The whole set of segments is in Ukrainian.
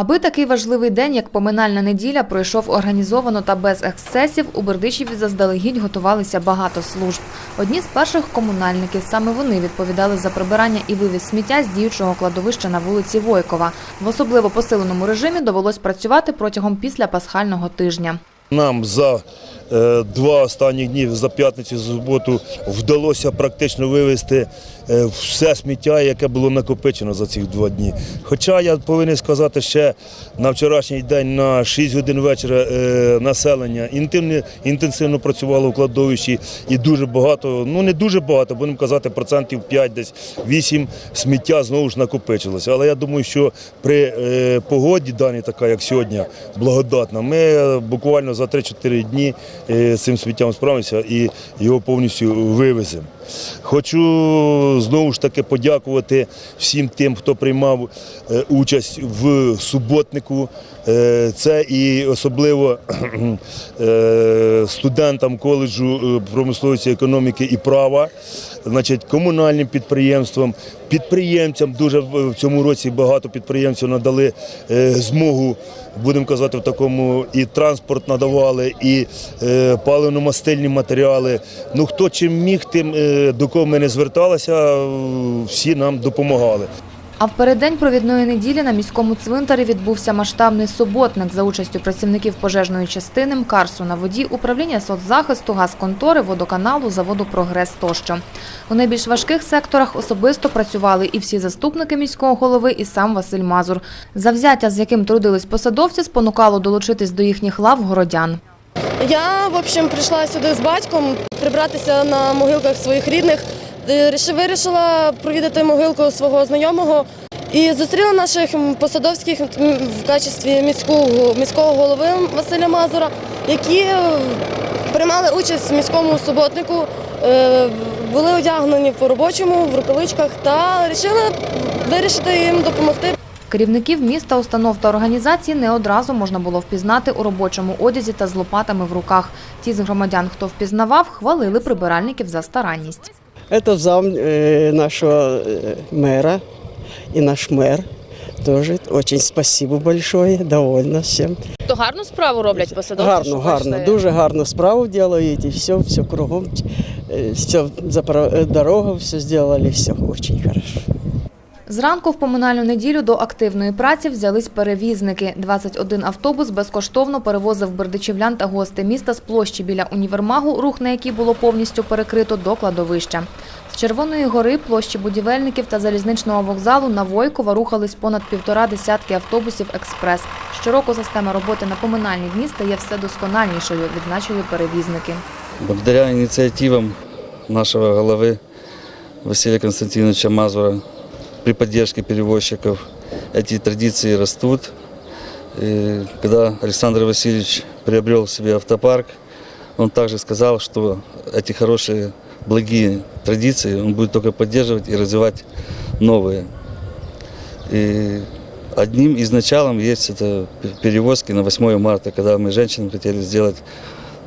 Аби такий важливий день, як поминальна неділя, пройшов організовано та без ексцесів, у Бердичеві заздалегідь готувалися багато служб. Одні з перших комунальників, саме вони відповідали за прибирання і вивіз сміття з діючого кладовища на вулиці Войкова. В особливо посиленому режимі довелось працювати протягом після пасхального тижня. Нам за два останні дні, за п'ятницю, за суботу, вдалося практично вивезти е, все сміття, яке було накопичено за ці два дні. Хоча я повинен сказати, ще на вчорашній день на 6 годин вечора е, населення інтенсивно працювало в кладовищі і дуже багато, ну не дуже багато, будемо казати, процентів 5, десь 8 сміття знову ж накопичилося. Але я думаю, що при е, погоді даній, така як сьогодні, благодатна, ми е, буквально за 3-4 дні е, з цим сміттям справимося і його повністю вивеземо. Хочу знову ж таки подякувати всім тим, хто приймав е, участь в суботнику. Е, Це і особливо е, студентам коледжу промисловості, економіки і права, значить, комунальним підприємствам, підприємцям. Дуже в цьому році багато підприємців надали змогу, будемо казати, в такому і транспорт надавали, і паливно-мастильні матеріали. Ну хто чим міг, тим до кого ми не зверталися, всі нам допомагали. А в переддень провідної неділі на міському цвинтарі відбувся масштабний суботник за участю працівників пожежної частини, МКАРСу на воді, управління соцзахисту, газконтори, водоканалу, заводу «Прогрес» тощо. У найбільш важких секторах особисто працювали і всі заступники міського голови, і сам Василь Мазур. Завзяття, з яким трудились посадовці, спонукало долучитись до їхніх лав городян. Я, в общем, прийшла сюди з батьком прибратися на могилках своїх рідних. Е, ріши- Вирішила провідати могилку свого знайомого і зустріла наших посадовських в качестві міського, міського голови Василя Мазура, які е, приймали участь в міському суботнику, е, були одягнені по-робочому, в рукавичках та вирішили їм допомогти. Керівників міста, установ та організацій не одразу можна було впізнати у робочому одязі та з лопатами в руках. Ті з громадян, хто впізнавав, хвалили прибиральників за старанність. Это зам э, нашего э, мэра и наш мэр тоже. Очень спасибо большое, довольна всем. То гарну справу роблять посадовці? гарно, що гарно, вийшли? дуже гарну справу делаете, все, все кругом, э, все, запро- э, дорогу все сделали, все очень хорошо. Зранку в поминальну неділю до активної праці взялись перевізники. 21 автобус безкоштовно перевозив бердичівлян та гостей міста з площі біля універмагу, рух на якій було повністю перекрито до кладовища. З Червоної гори, площі будівельників та залізничного вокзалу на Войкова рухались понад півтора десятки автобусів «Експрес». Щороку система роботи на поминальні дні стає все доскональнішою, відзначили перевізники. Благодаря инициативам нашего главы Василия Константиновича Мазура при поддержке перевозчиков эти традиции растут. И когда Александр Васильевич приобрел себе автопарк, он также сказал, что эти хорошие, благие традиции он будет только поддерживать и развивать новые. И одним из началом есть это перевозки на 8 марта, когда мы женщинам хотели сделать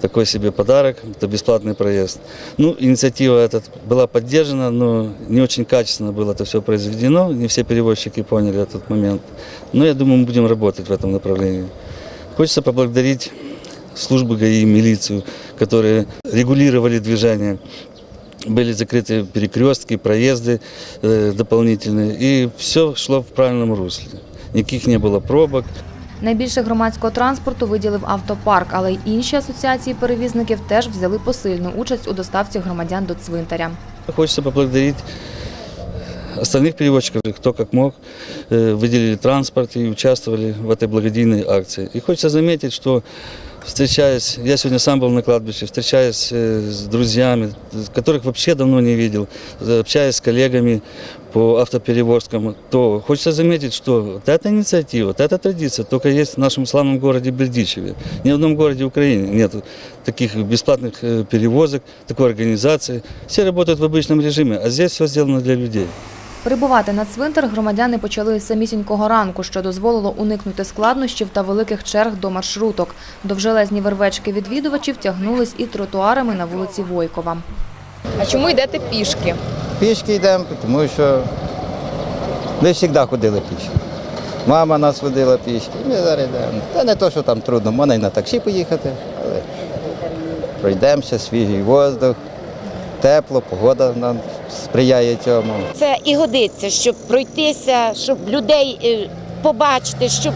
такой себе подарок, это бесплатный проезд. Ну, инициатива эта была поддержана, но не очень качественно было это все произведено, не все перевозчики поняли этот момент. Но я думаю, мы будем работать в этом направлении. Хочется поблагодарить службы ГАИ милицию, которые регулировали движение. Были закрыты перекрестки, проезды э, дополнительные, и все шло в правильном русле. Никаких не было пробок. Найбільше громадського транспорту виділив автопарк, але й інші асоціації перевізників теж взяли посильну участь у доставці громадян до цвинтаря. Хочется поблагодарить остальных перевозчиков, кто как мог, э, выделили транспорт и участвовали в этой благодійной акции. И хочется заметить, что встречаясь, я сегодня сам был на кладбище, встречаясь э, с друзьями, которых вообще давно не видел, э, общаясь с коллегами по автоперевозкам, то хочется заметить, что вот эта инициатива, вот эта традиция только есть в нашем славном городе Бердичеве. Ни в одном городе Украины нет таких бесплатных э, перевозок, такой организации. Все работают в обычном режиме, а здесь все сделано для людей. Прибувати на цвинтар громадяни почали з самісінького ранку, що дозволило уникнути складнощів та великих черг до маршруток. Довжелезні вервечки відвідувачів тягнулись і тротуарами на вулиці Войкова. А чому йдете пішки? Пішки йдемо, тому що ми завжди ходили пішки. Мама нас водила пішки, ми зараз йдемо. Та не то, що там трудно, можна і на таксі поїхати, але пройдемося, свіжий воздух, тепло, погода нам сприяє цьому. Це і годиться, щоб пройтися, щоб людей е, побачити, щоб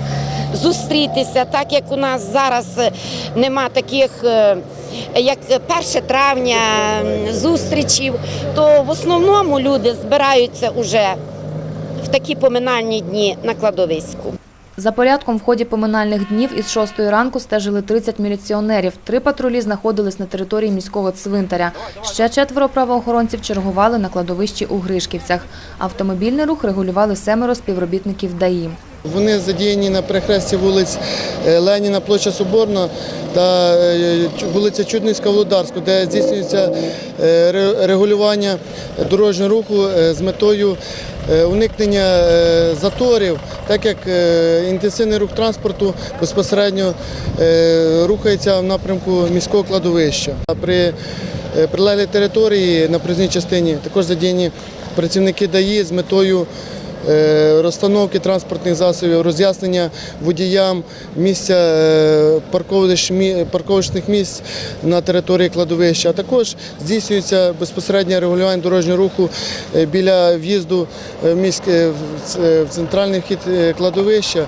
зустрітися, так як у нас зараз е, нема таких. Як 1 травня зустрічів, то в основному люди збираються уже в такі поминальні дні на кладовиську. За порядком в ході поминальних днів із 6 ранку стежили 30 міліціонерів. Три патрулі знаходились на території міського цвинтаря. Ще четверо правоохоронців чергували на кладовищі у Гришківцях. Автомобільний рух регулювали семеро співробітників ДАІ. Вони задіяні на перехресті вулиць е, Леніна, площа Соборна та е, вулиця Чудницька, Володарську, де здійснюється е, регулювання дорожнього руху з метою уникнення заторів, так як інтенсивний рух транспорту безпосередньо рухається в напрямку міського кладовища. А При прилеглій території на проїзній частині також задіяні працівники ДАІ з метою розстановки транспортних засобів, роз'яснення водіям місця е, парковочних місць на території кладовища. А також здійснюється безпосереднє регулювання дорожнього руху е, біля в'їзду е, в е, е, центральний вхід е, кладовища.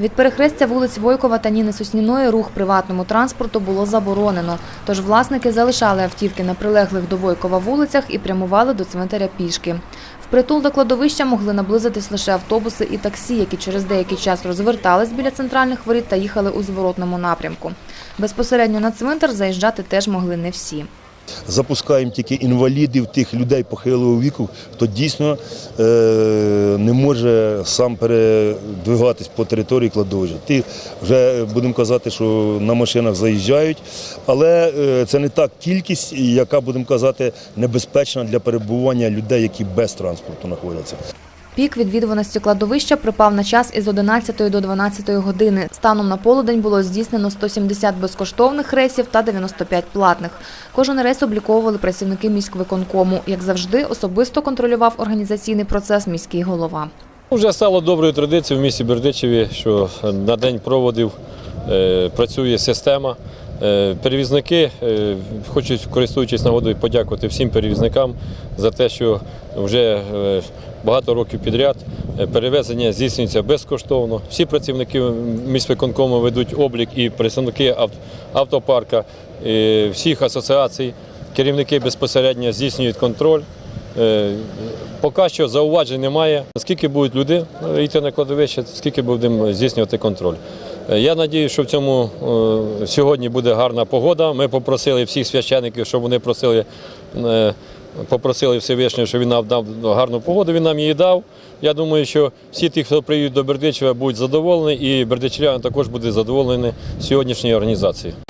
Від перехрестя вулиць Войкова та Ніни Сосніної рух приватному транспорту було заборонено. Тож власники залишали автівки на прилеглих до Войкова вулицях і прямували до цвинтаря пішки. Впритул до кладовища могли наблизитись лише автобуси і таксі, які через деякий час розвертались біля центральних воріт та їхали у зворотному напрямку. Безпосередньо на цвинтар заїжджати теж могли не всі. Запускаємо тільки інвалідів, тих людей похилого віку, хто дійсно е, не може сам передвигатись по території кладовища. Ті вже будемо казати, що на машинах заїжджають, але е, це не та кількість, яка будемо казати, небезпечна для перебування людей, які без транспорту знаходяться. Пік відвідуваності кладовища припав на час із 11 до 12 години. Станом на полудень було здійснено 170 безкоштовних рейсів та 95 платних. Кожен рейс обліковували працівники міськвиконкому. Як завжди, особисто контролював організаційний процес міський голова. Вже стало доброю традицією в місті Бердичеві, що на день проводів е, працює система. Е, Перевізники е, хочуть, користуючись нагодою, подякувати всім перевізникам за те, що вже е, багато років підряд перевезення здійснюється безкоштовно. Всі працівники міськвиконкому ведуть облік і представники автопарка, е, всіх асоціацій, керівники безпосередньо здійснюють контроль. Поки що зауважень немає. Скільки будуть люди йти на кладовище, скільки будемо здійснювати контроль. Я сподіваюся, що в цьому е, сьогодні буде гарна погода. Ми попросили всіх священиків, щоб вони просили, е, попросили Всевишнього, щоб він нам дав гарну погоду. Він нам її дав. Я думаю, що всі ті, хто приїдуть до Бердичева, будуть задоволені, і бердичевляни також будуть задоволені сьогоднішньою організацією.